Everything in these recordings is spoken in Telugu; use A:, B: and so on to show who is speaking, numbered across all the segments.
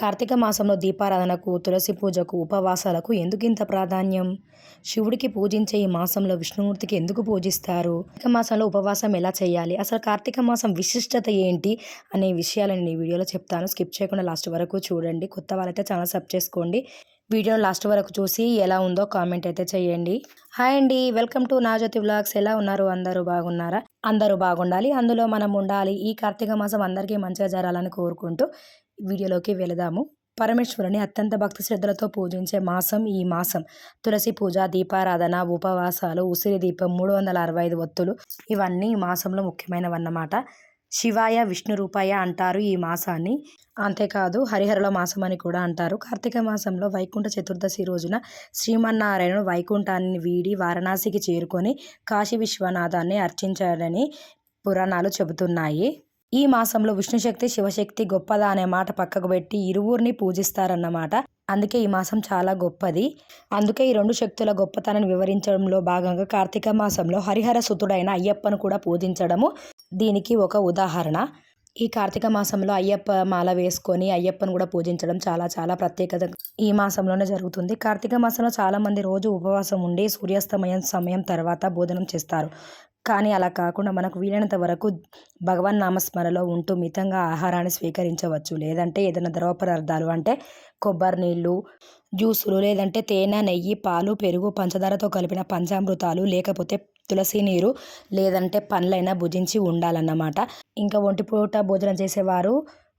A: కార్తీక మాసంలో దీపారాధనకు తులసి పూజకు ఉపవాసాలకు ఎందుకు ఇంత ప్రాధాన్యం? శివుడికి పూజించే ఈ మాసంలో విష్ణుమూర్తికి ఎందుకు పూజిస్తారు? కార్తీక మాసంలో ఉపవాసం ఎలా చేయాలి? అసలు కార్తీక మాసం విశిష్టత ఏంటి? అనే విషయాలను ఈ వీడియోలో చెప్తాను. స్కిప్ చేయకుండా లాస్ట్ వరకు చూడండి. కొత్త వాళ్ళైతే ఛానల్ సబ్ చేసుకోండి. వీడియో లాస్ట్ వరకు చూసి ఎలా ఉందో కామెంట్ అయితే చేయండి. హాయ్ అండి. వెల్కమ్ టు నాజ్యోతి వ్లాగ్స్. ఎలా ఉన్నారు? అందరూ బాగున్నారా? అందరూ బాగుండాలి. అందులో మనం ఉండాలి. ఈ కార్తీక మాసం అందరికీ మంచిగా జరాలని కోరుకుంటూ వీడియోలోకి వెళదాము. పరమేశ్వరుని అత్యంత భక్తి శ్రద్ధలతో పూజించే మాసం ఈ మాసం. తులసి పూజ దీపారాధన ఉపవాసాలు ఉసిరి దీపం మూడు వందల అరవై ఐదు ఒత్తులు ఇవన్నీ ఈ మాసంలో ముఖ్యమైనవన్నమాట. శివాయ విష్ణు రూపాయ అంటారు ఈ మాసాన్ని. అంతేకాదు హరిహరల మాసం అని కూడా అంటారు. కార్తీక మాసంలో వైకుంఠ చతుర్దశి రోజున శ్రీమన్నారాయణుడు వైకుంఠాన్ని వీడి వారణాసికి చేరుకొని కాశీ విశ్వనాథాన్ని అర్చించాడని పురాణాలు చెబుతున్నాయి. ఈ మాసంలో విష్ణుశక్తి శివశక్తి గొప్పదా అనే మాట పక్కకు పెట్టి ఇరువురిని పూజిస్తారన్నమాట. అందుకే ఈ మాసం చాలా గొప్పది. అందుకే ఈ రెండు శక్తుల గొప్పతనాన్ని వివరించడంలో భాగంగా కార్తీక మాసంలో హరిహర సుతుడైన అయ్యప్పను కూడా పూజించడము దీనికి ఒక ఉదాహరణ. ఈ కార్తీక మాసంలో అయ్యప్ప మాల వేసుకొని అయ్యప్పను కూడా పూజించడం చాలా చాలా ప్రత్యేకత ఈ మాసంలోనే జరుగుతుంది. కార్తీక మాసంలో చాలామంది రోజు ఉపవాసం ఉండి సూర్యాస్తమయం సమయం తర్వాత భోజనం చేస్తారు. కానీ అలా కాకుండా మనకు వీలైనంత వరకు భగవన్ నామస్మరణలో ఉంటూ మితంగా ఆహారాన్ని స్వీకరించవచ్చు. లేదంటే ఏదైనా ద్రవ పదార్థాలు అంటే కొబ్బరి నీళ్ళు జ్యూసులు లేదంటే తేనె నెయ్యి పాలు పెరుగు పంచదారతో కలిపిన పంచామృతాలు లేకపోతే తులసి నీరు లేదంటే పండ్లైనా భుజించి ఉండాలన్నమాట. ఇంకా ఒంటిపూట భోజనం చేసేవారు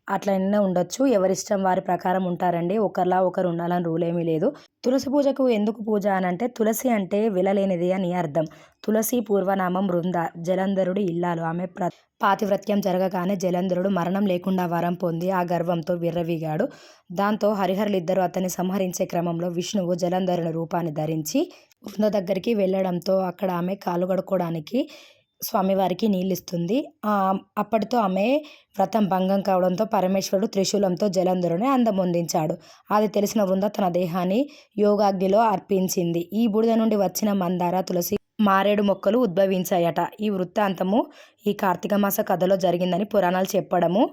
A: అట్లనే ఉండొచ్చు. ఎవరిష్టం వారి ప్రకారం ఉంటారండి. ఒకరిలా ఒకరు ఉండాలని రూల్ ఏమీ లేదు. తులసి పూజకు ఎందుకు పూజ అని అంటే తులసి అంటే విలలేనిది అని అర్థం. తులసి పూర్వనామం బృంద జలంధరుడు ఇల్లాలు. ఆమె ప్ర పాతివ్రత్యం జరగగానే జలంధరుడు మరణం లేకుండా వరం పొంది ఆ గర్వంతో విర్రవీగాడు. దాంతో హరిహరులిద్దరూ అతన్ని సంహరించే క్రమంలో విష్ణువు జలంధరుని రూపాన్ని ధరించి బృంద దగ్గరికి వెళ్ళడంతో అక్కడ ఆమె కాలు కడుక్కోవడానికి స్వామివారికి నీళ్ళు ఇస్తుంది అప్పటితో ఆమె వ్రతం భంగం కావడంతో పరమేశ్వరుడు త్రిశూలంతో జలంధరుని అందమొందించాడు. అది తెలిసిన వృంద తన దేహాన్ని యోగాగ్నిలో అర్పించింది. ఈ బూడిద నుండి వచ్చిన మందార తులసి మారేడు మొక్కలు ఉద్భవించాయట. ఈ వృత్తాంతము ఈ కార్తీక మాస కథలో జరిగిందని పురాణాలు చెప్పడము.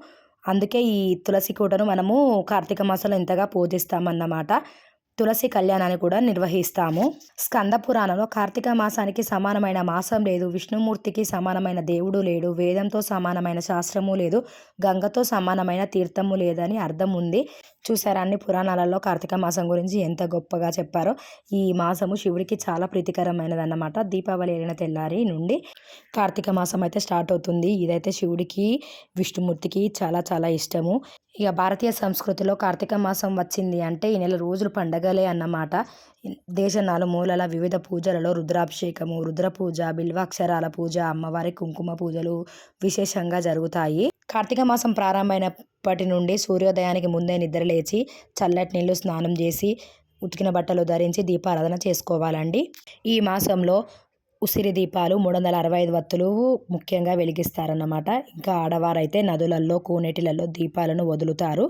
A: అందుకే ఈ తులసి కూటను మనము కార్తీక మాసంలో ఇంతగా పూజిస్తామన్నమాట. తులసి కళ్యాణాన్ని కూడా నిర్వహిస్తాము. స్కంద పురాణంలో కార్తీక మాసానికి సమానమైన మాసం లేదు. విష్ణుమూర్తికి సమానమైన దేవుడు లేడు. వేదంతో సమానమైన శాస్త్రము లేదు. గంగతో సమానమైన తీర్థము లేదని అర్థం ఉంది. చూసారా అన్ని పురాణాలలో కార్తీక మాసం గురించి ఎంత గొప్పగా చెప్పారో. ఈ మాసము శివుడికి చాలా ప్రీతికరమైనదన్నమాట. దీపావళి ఏలిన తెల్లారి నుండి కార్తీక మాసం అయితే స్టార్ట్ అవుతుంది. ఇదైతే శివుడికి విష్ణుమూర్తికి చాలా చాలా ఇష్టము. ఇక భారతీయ సంస్కృతిలో కార్తీక మాసం వచ్చింది అంటే ఈ నెల రోజులు పండగలే అన్నమాట. దేశ నలుమూలల వివిధ పూజలలో రుద్రాభిషేకము రుద్ర పూజ బిల్వాక్షరాల పూజ అమ్మవారి కుంకుమ పూజలు విశేషంగా జరుగుతాయి. కార్తీక మాసం ప్రారంభమైనప్పటి నుండి సూర్యోదయానికి ముందే నిద్ర లేచి చల్లటి నీళ్ళు స్నానం చేసి ఉతికిన బట్టలు ధరించి దీపారాధన చేసుకోవాలండి. ఈ మాసంలో ఉసిరి దీపాలు మూడు వందల అరవై ఐదు వత్తులు ముఖ్యంగా వెలిగిస్తారన్నమాట. ఇంకా ఆడవారైతే నదులలో కోనేటిలలో దీపాలను వదులుతారు.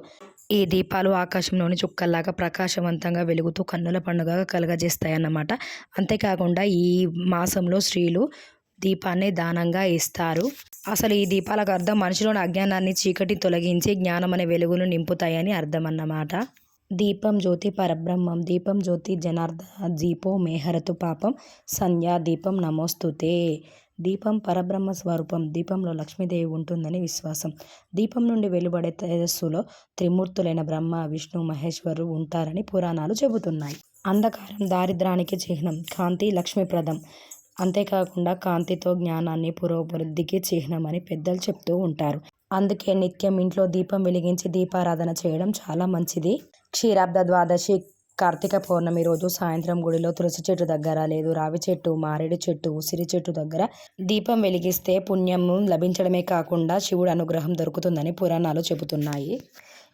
A: ఈ దీపాలు ఆకాశంలోని చుక్కల్లాగా ప్రకాశవంతంగా వెలుగుతూ కన్నుల పండుగ కలుగజేస్తాయి అన్నమాట అంతేకాకుండా ఈ మాసంలో స్త్రీలు దీపాన్ని దానంగా ఇస్తారు. అసలు ఈ దీపాలకు అర్థం మనిషిలోని అజ్ఞానాన్ని చీకటి తొలగించి జ్ఞానం అనే వెలుగును నింపుతాయని అర్థం అన్నమాట దీపం జ్యోతి పరబ్రహ్మం దీపం జ్యోతి జనార్ద దీపో మేహరతు పాపం సంధ్యా దీపం నమోస్తుతే. దీపం పరబ్రహ్మ స్వరూపం దీపంలో లక్ష్మీదేవి ఉంటుందని విశ్వాసం. దీపం నుండి వెలువడే తేజస్సులో త్రిమూర్తులైన బ్రహ్మ విష్ణు మహేశ్వరు ఉంటారని పురాణాలు చెబుతున్నాయి. అంధకారం దారిద్రానికి చిహ్నం కాంతి లక్ష్మీప్రదం. అంతేకాకుండా కాంతితో జ్ఞానాన్ని పురోభివృద్ధికి అని పెద్దలు చెప్తూ ఉంటారు. అందుకే నిత్యం ఇంట్లో దీపం వెలిగించి దీపారాధన చేయడం చాలా మంచిది. క్షీరాబ్ద ద్వాదశి కార్తీక పౌర్ణమి రోజు సాయంత్రం గుడిలో తులసి చెట్టు దగ్గర లేదు. రావి చెట్టు మారేడు చెట్టు ఉసిరి చెట్టు దగ్గర దీపం వెలిగిస్తే పుణ్యం లభించడమే కాకుండా శివుడు అనుగ్రహం దొరుకుతుందని పురాణాలు చెబుతున్నాయి.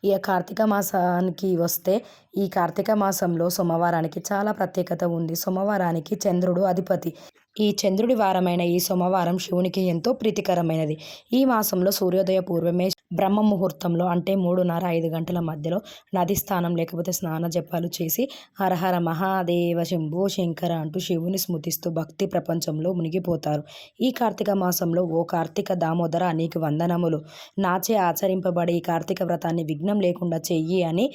A: ఈ కార్తీక మాసానికి వస్తే ఈ కార్తీక మాసంలో సోమవారానికి చాలా ప్రత్యేకత ఉంది. సోమవారానికి చంద్రుడు అధిపతి. ఈ చంద్రుడి వారమైన ఈ సోమవారం శివునికి ఎంతో ప్రీతికరమైనది. ఈ మాసంలో సూర్యోదయ పూర్వమే బ్రహ్మ ముహూర్తంలో అంటే మూడున్నర ఐదు గంటల మధ్యలో నది స్నానం లేకపోతే స్నాన జపాలు చేసి హరహర మహాదేవ శంభో శంకర అంటూ శివుని స్మృతిస్తూ భక్తి ప్రపంచంలో మునిగిపోతారు. ఈ కార్తీక మాసంలో ఓ కార్తీక దామోదర అనేక వందనములు. నాచే ఆచరింపబడే ఈ కార్తీక వ్రతాన్ని విఘ్నం లేకుండా చెయ్యి అని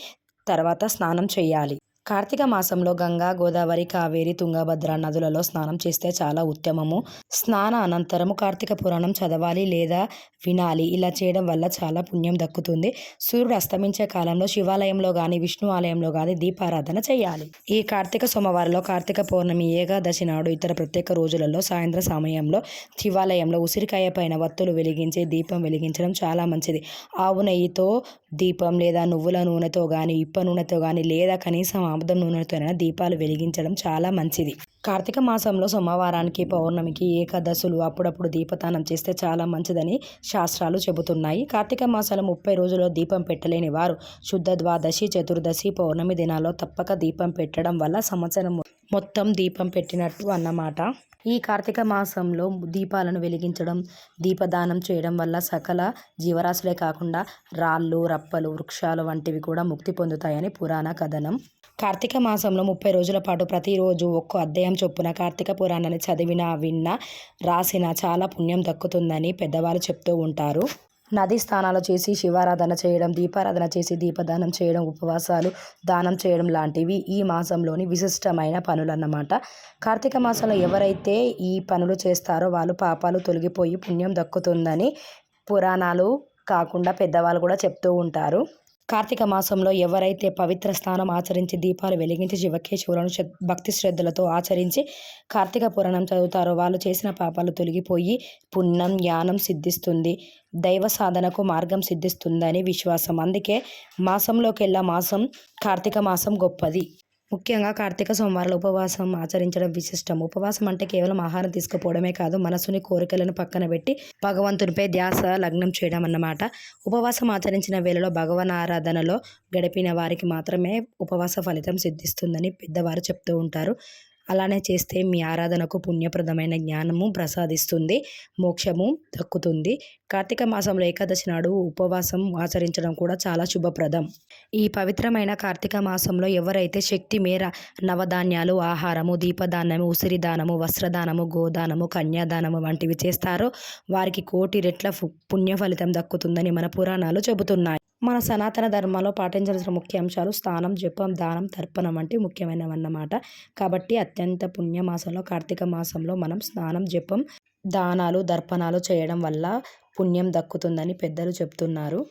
A: తర్వాత స్నానం చేయాలి కార్తీక మాసంలో గంగా గోదావరి కావేరి తుంగభద్ర నదులలో స్నానం చేస్తే చాలా ఉత్తమము. స్నాన అనంతరము కార్తీక పురాణం చదవాలి లేదా వినాలి. ఇలా చేయడం వల్ల చాలా పుణ్యం దక్కుతుంది. సూర్యుడు అస్తమించే కాలంలో శివాలయంలో కానీ విష్ణు ఆలయంలో కానీ దీపారాధన చేయాలి. ఈ కార్తీక సోమవారంలో కార్తీక పౌర్ణమి ఏకాదశి నాడు ఇతర ప్రత్యేక రోజులలో సాయంత్రం సమయంలో శివాలయంలో ఉసిరికాయ పైన వత్తులు వెలిగించి దీపం వెలిగించడం చాలా మంచిది. ఆవు నెయ్యితో దీపం లేదా నువ్వుల నూనెతో కానీ ఇప్ప నూనెతో కానీ లేదా కనీసం ఆముదం నూనెతోనైనా దీపాలు వెలిగించడం చాలా మంచిది. కార్తీక మాసంలో సోమవారానికి పౌర్ణమికి ఏకాదశులు అప్పుడప్పుడు దీపదానం చేస్తే చాలా మంచిదని శాస్త్రాలు చెబుతున్నాయి. కార్తీక మాసంలో ముప్పై రోజుల్లో దీపం పెట్టలేని వారు శుద్ధ ద్వాదశి చతుర్దశి పౌర్ణమి దినాల్లో తప్పక దీపం పెట్టడం వల్ల సంవత్సరం మొత్తం దీపం పెట్టినట్టు అన్నమాట. ఈ కార్తీక మాసంలో దీపాలను వెలిగించడం దీపదానం చేయడం వల్ల సకల జీవరాశులే కాకుండా రాళ్ళు రప్పలు వృక్షాలు వంటివి కూడా ముక్తి పొందుతాయని పురాణ కథనం. కార్తీక మాసంలో ముప్పై రోజుల పాటు ప్రతిరోజు ఒక్కో అధ్యాయం చొప్పున కార్తీక పురాణాన్ని చదివినా విన్నా రాసిన చాలా పుణ్యం దక్కుతుందని పెద్దవాళ్ళు చెప్తూ ఉంటారు. నదీ స్నానాలు చేసి శివారాధన చేయడం దీపారాధన చేసి దీపదానం చేయడం ఉపవాసాలు దానం చేయడం లాంటివి ఈ మాసంలోని విశిష్టమైన పనులన్నమాట. కార్తీక మాసంలో ఎవరైతే ఈ పనులు చేస్తారో వాళ్ళు పాపాలు తొలగిపోయి పుణ్యం దక్కుతుందని పురాణాలు కాకుండా పెద్దవాళ్ళు కూడా చెప్తూ ఉంటారు. కార్తీక మాసంలో ఎవరైతే పవిత్ర స్నానం ఆచరించి దీపాలు వెలిగించి శివకేశవులను భక్తి శ్రద్ధలతో ఆచరించి కార్తీక పురాణం చదువుతారో వాళ్ళు చేసిన పాపాలు తొలగిపోయి పుణ్యం జ్ఞానం సిద్ధిస్తుంది. దైవ సాధనకు మార్గం సిద్ధిస్తుందని విశ్వాసం. అందుకే మాసంలోకెల్లా మాసం కార్తీక మాసం గొప్పది. ముఖ్యంగా కార్తీక సోమవారాలు ఉపవాసం ఆచరించడం విశిష్టం. ఉపవాసం అంటే కేవలం ఆహారం తీసుకుపోవడమే కాదు మనసుని కోరికలను పక్కన పెట్టి భగవంతునిపై ధ్యాస లగ్నం చేయడం అన్నమాట. ఉపవాసం ఆచరించిన వేళలో భగవన్ ఆరాధనలో గడిపిన వారికి మాత్రమే ఉపవాస ఫలితం సిద్ధిస్తుందని పెద్దవారు చెప్తూ ఉంటారు. అలానే చేస్తే మీ ఆరాధనకు పుణ్యప్రదమైన జ్ఞానము ప్రసాదిస్తుంది మోక్షము దక్కుతుంది. కార్తీక మాసంలో ఏకాదశి నాడు ఉపవాసం ఆచరించడం కూడా చాలా శుభప్రదం. ఈ పవిత్రమైన కార్తీక మాసంలో ఎవరైతే శక్తి మేర నవధాన్యాలు ఆహారము దీపదానము ఉసిరిదానము వస్త్రదానము గోదానము కన్యాదానము వంటివి చేస్తారో వారికి కోటి రెట్ల పుణ్య ఫలితం దక్కుతుందని మన పురాణాలు చెబుతున్నాయి. మన సనాతన ధర్మంలో పాటించాల్సిన ముఖ్య అంశాలు స్నానం జపం దానం తర్పణం వంటి ముఖ్యమైనవన్నమాట. కాబట్టి అత్యంత పుణ్యమాసంలో కార్తీక మాసంలో మనం స్నానం జపం దానాలు దర్పణాలు చేయడం వల్ల పుణ్యం దక్కుతుందని పెద్దలు చెప్తున్నారు.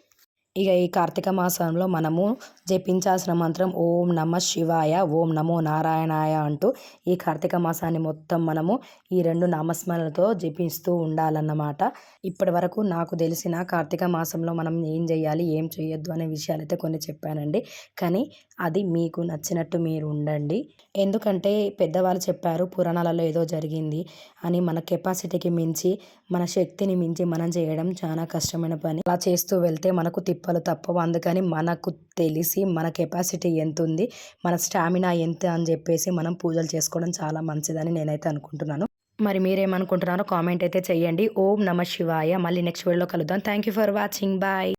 A: ఇక ఈ కార్తీక మాసంలో మనము జపించాల్సిన మంత్రం ఓం నమ శివాయ ఓం నమో నారాయణాయ అంటూ ఈ కార్తీక మాసాన్ని మొత్తం మనము ఈ రెండు నామస్మరణలతో జపిస్తూ ఉండాలన్నమాట. ఇప్పటి వరకు నాకు తెలిసిన కార్తీక మాసంలో మనం ఏం చేయాలి ఏం చేయొద్దు అనే విషయాలైతే కొన్ని చెప్పానండి. కానీ అది మీకు నచ్చినట్టు మీరు ఉండండి. ఎందుకంటే పెద్దవాళ్ళు చెప్పారు పురాణాలలో ఏదో జరిగింది అని మన కెపాసిటీకి మించి మన శక్తిని మించి మనం చేయడం చాలా కష్టమైన పని. అలా చేస్తూ వెళ్తే మనకు తిప్పలు తప్పవు. అందుకని మనకు తెలిసి మన కెపాసిటీ ఎంత ఉంది మన స్టామినా ఎంత అని చెప్పేసి మనం పూజలు చేసుకోవడం చాలా మంచిదని నేనైతే అనుకుంటున్నాను. మరి మీరేమనుకుంటున్నారో కామెంట్ అయితే చేయండి. ఓం నమ శివాయ. మళ్ళీ నెక్స్ట్ వీడియోలో కలుద్దాం. Thank you for watching bye